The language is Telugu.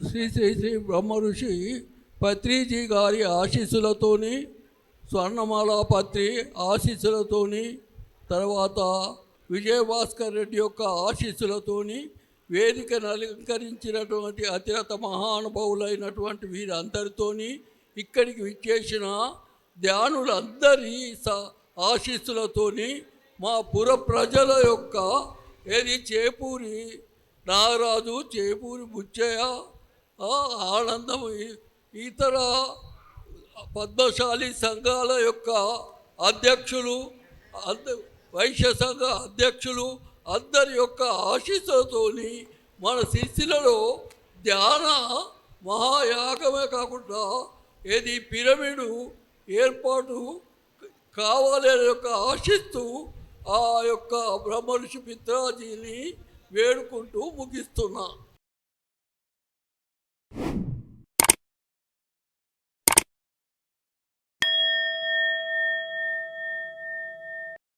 శ్రీ శ్రీ శ్రీ బ్రహ్మ ఋషి పత్రిజీ గారి ఆశీస్సులతోని స్వర్ణమాల పత్రి ఆశీస్సులతోని తర్వాత విజయభాస్కర్ రెడ్డి యొక్క ఆశీస్సులతోని వేదికను అలంకరించినటువంటి అతిరత మహానుభావులైనటువంటి వీరందరితోని ఇక్కడికి విచ్చేసిన ధ్యానులందరి స ఆశీస్సులతోని మా పుర ప్రజల యొక్క ఏది చేపూరి నాగరాజు చేపూరి బుచ్చయ్య ఆనందం ఇతర పద్మశాలి సంఘాల యొక్క అధ్యక్షులు అంద వైశ్య సంఘ అధ్యక్షులు అందరి యొక్క ఆశీస్సులతోని మన శిశిలలో ధ్యాన మహాయాగమే కాకుండా ఏది పిరమిడు ఏర్పాటు కావాలి అనే యొక్క ఆశిస్తూ ఆ యొక్క బ్రహ్మర్షి మిత్రాజీని వేడుకుంటూ ముగిస్తున్నా.